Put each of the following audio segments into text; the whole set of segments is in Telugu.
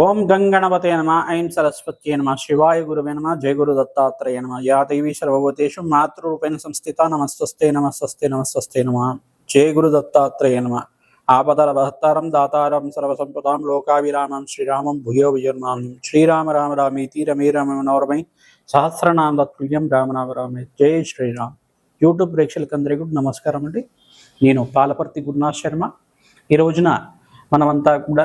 ఓం గంగణపతే నమ ఐం సరస్వత్యే నమ శివాయ గురువే నమ జయ గురు దత్తాత్రేయ నమ యా దేవీ సర్వభూతేషు మాతృరూపేణ సంస్థిత నమస్వస్తే నమస్వస్తే నమస్వస్తే నమ జయ గురు దత్తాత్రేయ నమ ఆపదల భక్తారం దాతారం సర్వసంపదాం లోకావిరామం శ్రీరామం భూయో విజర్మాం శ్రీరామ రామ రామీతి రమే రమ మనోరమై సహస్రనామ తత్తుల్యం రామనామ రామే జై శ్రీరామ్. యూట్యూబ్ ప్రేక్షకులందరికీ నమస్కారం అండి. నేను పాలపర్తి గురునాథ్ శర్మ. ఈ రోజున మనమంతా కూడా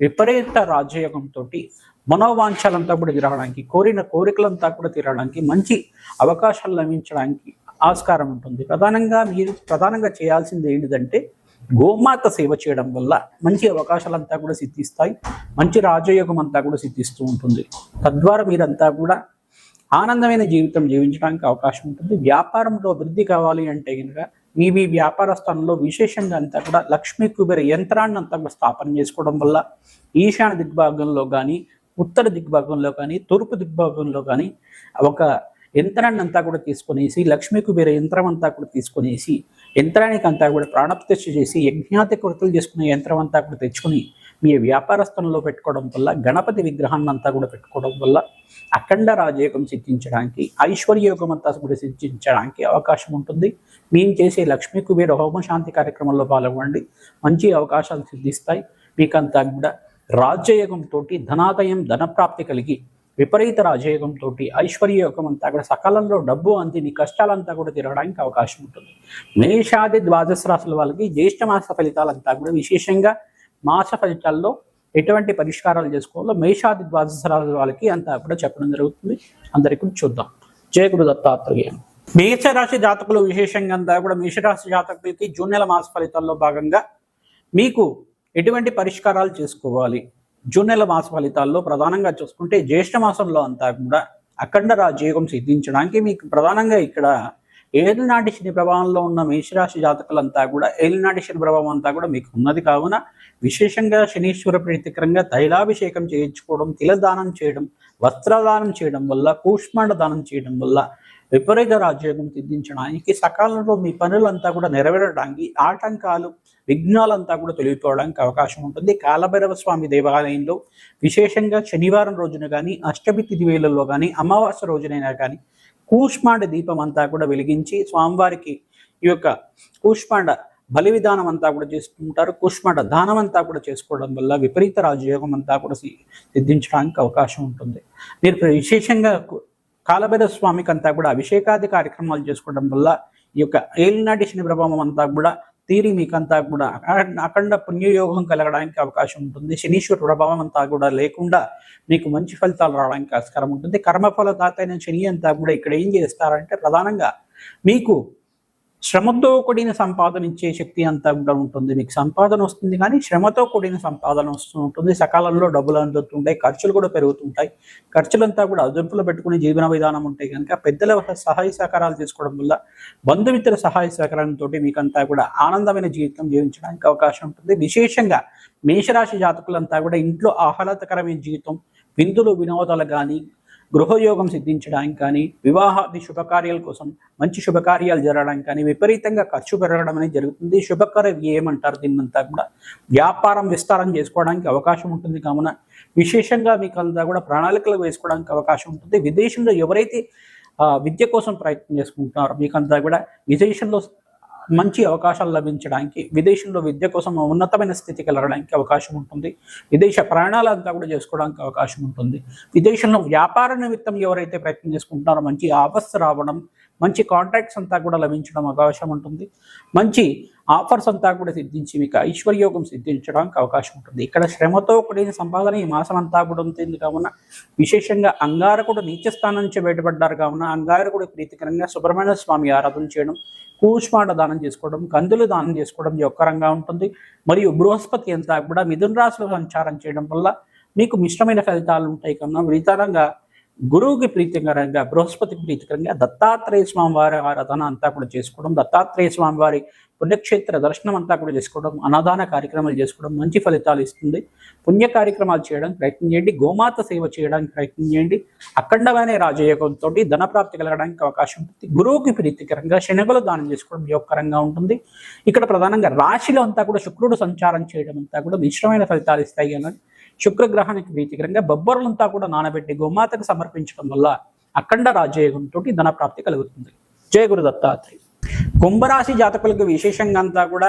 విపరీత రాజయోగంతో మనోవాంఛలంతా కూడా తీరడానికి కోరిన కోరికలంతా కూడా తీరడానికి మంచి అవకాశాలు లభించడానికి ఆస్కారం ఉంటుంది. ప్రధానంగా మీరు ప్రధానంగా చేయాల్సింది ఏంటిదంటే గోమాత సేవ చేయడం వల్ల మంచి అవకాశాలంతా కూడా సిద్ధిస్తాయి మంచి రాజయోగం అంతా కూడా సిద్ధిస్తూ ఉంటుంది. తద్వారా మీరంతా కూడా ఆనందమైన జీవితం జీవించడానికి అవకాశం ఉంటుంది. వ్యాపారంలో అభివృద్ధి కావాలి అంటే కనుక మీ మీ వ్యాపార స్థానంలో విశేషంగా అంతా కూడా లక్ష్మీ కుబేర యంత్రాన్ని అంతా కూడా స్థాపన చేసుకోవడం వల్ల ఈశాన్య దిగ్భాగంలో కానీ ఉత్తర దిగ్భాగంలో కానీ తూర్పు దిగ్భాగంలో కానీ ఒక యంత్రాన్ని అంతా కూడా తీసుకునేసి లక్ష్మీ కుబేర యంత్రం అంతా కూడా తీసుకునేసి యంత్రానికి అంతా కూడా ప్రాణప్రతిష్ఠ చేసి యజ్ఞాతి కృతులు చేసుకునే యంత్రం అంతా కూడా తెచ్చుకొని మీ వ్యాపార స్థలంలో పెట్టుకోవడం వల్ల గణపతి విగ్రహాన్ని అంతా కూడా పెట్టుకోవడం వల్ల అఖండ రాజయోగం సిద్ధించడానికి ఐశ్వర్యయోగం అంతా కూడా సిద్ధించడానికి అవకాశం ఉంటుంది. మేము చేసే లక్ష్మీ కుబేర హోమ శాంతి కార్యక్రమంలో పాల్గొనండి. మంచి అవకాశాలు సిద్ధిస్తాయి. మీకంతా కూడా రాజ్యయోగంతో ధనాదయం ధనప్రాప్తి కలిగి విపరీత రాజయోగంతో ఐశ్వర్యయోగం అంతా కూడా సకాలంలో డబ్బు అంది నీ కష్టాలంతా కూడా తిరగడానికి అవకాశం ఉంటుంది. మేషాది ద్వాదశ రాశుల వాళ్ళకి జ్యేష్ఠ మాస ఫలితాలంతా కూడా విశేషంగా మాస ఫలితాల్లో ఎటువంటి పరిష్కారాలు చేసుకోవాలో మేషాది ద్వాదశ వాళ్ళకి అంతా కూడా చెప్పడం జరుగుతుంది. అందరికీ చూద్దాం. జయ గురు దత్తాత్రేయ. మేషరాశి జాతకులు విశేషంగా అంతా కూడా మేషరాశి జాతకులకి జూన్ నెల మాస ఫలితాల్లో భాగంగా మీకు ఎటువంటి పరిష్కారాలు చేసుకోవాలి? జూన్ నెల మాస ఫలితాల్లో ప్రధానంగా చూసుకుంటే జ్యేష్ఠ మాసంలో అంతా కూడా అఖండ రాజయోగం సిద్ధించడానికి మీకు ప్రధానంగా ఇక్కడ ఏలినాటి శని ప్రభావంలో ఉన్న మేషరాశి జాతకులంతా కూడా ఏలినాటి శని ప్రభావం అంతా కూడా మీకు ఉన్నది కావున విశేషంగా శనీశ్వర ప్రీతికరంగా తైలాభిషేకం చేయించుకోవడం తిలదానం చేయడం వస్త్రదానం చేయడం వల్ల కూష్మాండ దానం చేయడం వల్ల విపరీత రాజ్యోగం సిద్ధించడానికి సకాలంలో మీ పనులంతా కూడా నెరవేరడానికి ఆటంకాలు విఘ్నాలంతా కూడా తొలగిపోవడానికి అవకాశం ఉంటుంది. కాలభైరవ స్వామి దేవాలయంలో విశేషంగా శనివారం రోజున కానీ అష్టమి తిథి వేళల్లో కానీ అమావాస్య రోజునైనా కానీ కూష్మాండ దీపం అంతా కూడా వెలిగించి స్వామివారికి ఈ యొక్క కూష్మాండ బలి విధానం అంతా కూడా చేసుకుంటారు. కూష్మాండ దానం అంతా కూడా చేసుకోవడం వల్ల విపరీత రాజయోగం అంతా కూడా సిద్ధించడానికి అవకాశం ఉంటుంది. మీరు విశేషంగా కు- కాలభైరవ స్వామికి అంతా కూడా అభిషేకాది కార్యక్రమాలు చేసుకోవడం వల్ల ఈ యొక్క ఏలినాటి శని ప్రభావం అంతా కూడా తీరి మీకంతా కూడా అఖండ పుణ్యయోగం కలగడానికి అవకాశం ఉంటుంది. శనీశ్వర ప్రభావం అంతా కూడా లేకుండా మీకు మంచి ఫలితాలు రావడానికి ఆస్కారం ఉంటుంది. కర్మఫల దాతైన శని అంతా కూడా ఇక్కడ ఏం చేస్తారంటే ప్రధానంగా మీకు శ్రమతో కూడిన సంపాదన ఇచ్చే శక్తి అంతా కూడా ఉంటుంది. మీకు సంపాదన వస్తుంది కానీ శ్రమతో కూడిన సంపాదన వస్తూ ఉంటుంది. సకాలంలో డబ్బులు అందుతుంటాయి ఖర్చులు కూడా పెరుగుతుంటాయి. ఖర్చులంతా కూడా అదుపులో పెట్టుకునే జీవన విధానం ఉంటాయి కనుక పెద్దల సహాయ సహకారాలు తీసుకోవడం వల్ల బంధుమిత్రుల సహాయ సహకారంతో మీకంతా కూడా ఆనందమైన జీవితం జీవించడానికి అవకాశం ఉంటుంది. విశేషంగా మేషరాశి జాతకులంతా కూడా ఇంట్లో ఆహ్లాదకరమైన జీవితం విందులు వినోదాలు కానీ గృహయోగం సిద్ధించడానికి కానీ వివాహాది శుభకార్యాల కోసం మంచి శుభకార్యాలు జరగడానికి కానీ విపరీతంగా ఖర్చు పెరగడం అనేది జరుగుతుంది. శుభకర ఏమంటారు దీన్నంతా కూడా. వ్యాపారం విస్తారం చేసుకోవడానికి అవకాశం ఉంటుంది. కావున విశేషంగా మీకు అంతా కూడా ప్రణాళికలు వేసుకోవడానికి అవకాశం ఉంటుంది. విదేశంలో ఎవరైతే ఆ, విద్య కోసం ప్రయత్నం చేసుకుంటున్నారో మీకంతా కూడా విదేశంలో మంచి అవకాశాలు లభించడానికి విదేశంలో విద్య కోసం ఉన్నతమైన స్థితికి వెళ్ళడానికి అవకాశం ఉంటుంది. విదేశ ప్రయాణాలంతా కూడా చేసుకోవడానికి అవకాశం ఉంటుంది. విదేశంలో వ్యాపార నిమిత్తం ఎవరైతే ప్రయత్నం చేసుకుంటున్నారో మంచి ఆఫర్స్ రావడం మంచి కాంట్రాక్ట్స్ అంతా కూడా లభించడం అవకాశం ఉంటుంది. మంచి ఆఫర్స్ అంతా కూడా సిద్ధించి మీకు ఐశ్వర్యోగం సిద్ధించడానికి అవకాశం ఉంటుంది. ఇక్కడ శ్రమతో కూడిన సంపాదన ఈ మాసం అంతా కూడా ఉంటుంది కావున విశేషంగా అంగారకుడు నీచ స్థానం నుంచి బయటపడ్డారు కావున అంగారకుడు ప్రీతికరంగా సుబ్రహ్మణ్య స్వామి ఆరాధన చేయడం కూష్మాండ దానం చేసుకోవడం కందులు దానం చేసుకోవడం యొక్కరంగా ఉంటుంది. మరియు బృహస్పతి అంతా కూడా మిథున రాశిలో సంచారం చేయడం వల్ల మీకు మిశ్రమైన ఫలితాలు ఉంటాయి కన్నా విధానంగా గురువుకి ప్రీతికరంగా బృహస్పతికి ప్రీతికరంగా దత్తాత్రేయ స్వామి వారి ఆరాధన అంతా కూడా చేసుకోవడం దత్తాత్రేయ స్వామి వారి పుణ్యక్షేత్ర దర్శనం అంతా కూడా చేసుకోవడం అన్నదాన కార్యక్రమాలు చేసుకోవడం మంచి ఫలితాలు ఇస్తుంది. పుణ్య కార్యక్రమాలు చేయడానికి ప్రయత్నం చేయండి గోమాత సేవ చేయడానికి ప్రయత్నం చేయండి అఖండమైన రాజయోగంతో ధనప్రాప్తి కలగడానికి అవకాశం ఉంటుంది. గురువుకి ప్రీతికరంగా శనగలు దానం చేసుకోవడం యోగకరంగా ఉంటుంది. ఇక్కడ ప్రధానంగా రాశిలో అంతా కూడా శుక్రుడు సంచారం చేయడం అంతా కూడా మిశ్రమైన ఫలితాలు ఇస్తాయి అని శుక్రగ్రహానికి ప్రీతికరంగా బొబ్బర్లంతా కూడా నానబెట్టి గోమాతకు సమర్పించడం వల్ల అఖండ రాజయోగంతో ధనప్రాప్తి కలుగుతుంది. జయ గురు దత్తాత్రేయ కుంభరాశి జాతకులకు విశేషంగా అంతా కూడా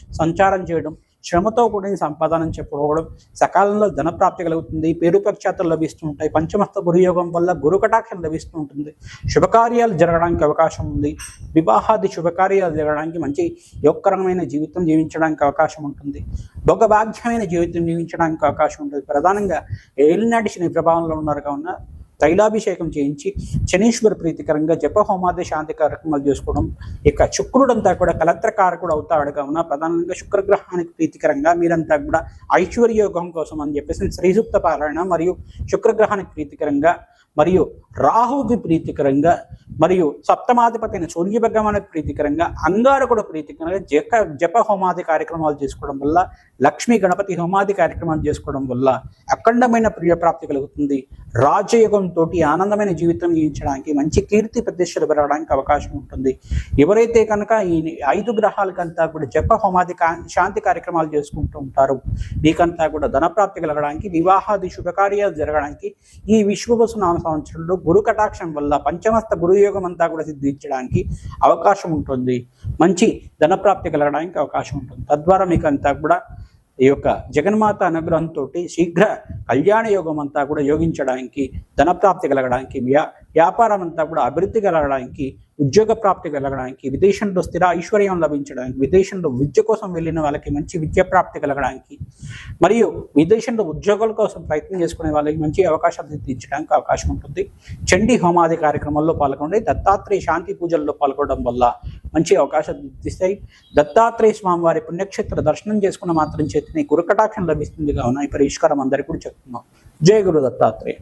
సంచారం చేయడం శ్రమతో కూడిన సంపాదన చెప్పుకోవడం సకాలంలో ధనప్రాప్తి కలుగుతుంది పేరు ప్రఖ్యాతలు లభిస్తూ ఉంటాయి పంచమస్త గురుయోగం వల్ల గురు కటాక్షం లభిస్తూ ఉంటుంది శుభకార్యాలు జరగడానికి అవకాశం ఉంది వివాహాది శుభకార్యాలు జరగడానికి మంచి యోగకరమైన జీవితం జీవించడానికి అవకాశం ఉంటుంది భోగభాగ్యమైన జీవితం జీవించడానికి అవకాశం ఉంటుంది. ప్రధానంగా ఏలినాటి శని ప్రభావంలో ఉన్నారు. కావున తైలాభిషేకం చేయించి శనీశ్వర ప్రీతికరంగా జప హోమాది శాంతి కార్యక్రమాలు చేసుకోవడం ఇక శుక్రుడంతా కూడా కలత్రకారకుడు అవుతాడు కావున ప్రధానంగా శుక్రగ్రహానికి ప్రీతికరంగా మీరంతా కూడా ఐశ్వర్యోగం కోసం అని చెప్పేసి శ్రీసూక్త పారాయణ మరియు శుక్రగ్రహానికి ప్రీతికరంగా మరియు రాహువుకి ప్రీతికరంగా మరియు సప్తమాధిపతి అయిన సూర్య భగవానికి ప్రీతికరంగా అంగారకుడు ప్రీతికరంగా జప జప హోమాది కార్యక్రమాలు చేసుకోవడం వల్ల లక్ష్మీ గణపతి హోమాది కార్యక్రమాలు చేసుకోవడం వల్ల అఖండమైన ప్రియప్రాప్తి కలుగుతుంది. రాజయోగంతో ఆనందమైన జీవితం జీవించడానికి మంచి కీర్తి ప్రతిష్టలు పెరగడానికి అవకాశం ఉంటుంది. ఎవరైతే కనుక ఈ ఐదు గ్రహాలకంతా కూడా జప హోమాది కా- శాంతి కార్యక్రమాలు చేసుకుంటూ ఉంటారు మీకంతా కూడా ధనప్రాప్తి కలగడానికి వివాహాది శుభకార్యాలు జరగడానికి ఈ విశ్వవసు నామ సంవత్సరంలో గురు కటాక్షం వల్ల పంచమస్త గురుయోగం అంతా కూడా సిద్ధించడానికి అవకాశం ఉంటుంది. మంచి ధనప్రాప్తి కలగడానికి అవకాశం ఉంటుంది. తద్వారా మీకు అంతా కూడా ఈ యొక్క జగన్మాత అనుగ్రహంతో శీఘ్ర కళ్యాణ యోగం అంతా కూడా యోగించడానికి ధనప్రాప్తి కలగడానికి వ్యా వ్యాపారం అంతా కూడా అభివృద్ధి కలగడానికి ఉద్యోగ ప్రాప్తి కలగడానికి విదేశంలో స్థిర ఐశ్వర్యం లభించడానికి విదేశంలో విద్య కోసం వెళ్ళిన వాళ్ళకి మంచి విద్య ప్రాప్తి కలగడానికి మరియు విదేశంలో ఉద్యోగాల కోసం ప్రయత్నం చేసుకునే వాళ్ళకి మంచి అవకాశాలు తీర్చడానికి అవకాశం ఉంటుంది. చండీ హోమాది కార్యక్రమాల్లో పాల్గొండి దత్తాత్రేయ శాంతి పూజల్లో పాల్గొనడం వల్ల మంచి అవకాశాలు ఇస్తాయి దత్తాత్రేయ స్వామి వారి పుణ్యక్షేత్ర దర్శనం చేసుకున్న మాత్రం చేతిని గురుకటాక్షం లభిస్తుంది. కావున ఈ పరిష్కారం అందరికీ కూడా చెప్తున్నాం. జయ గురు దత్తాత్రేయ.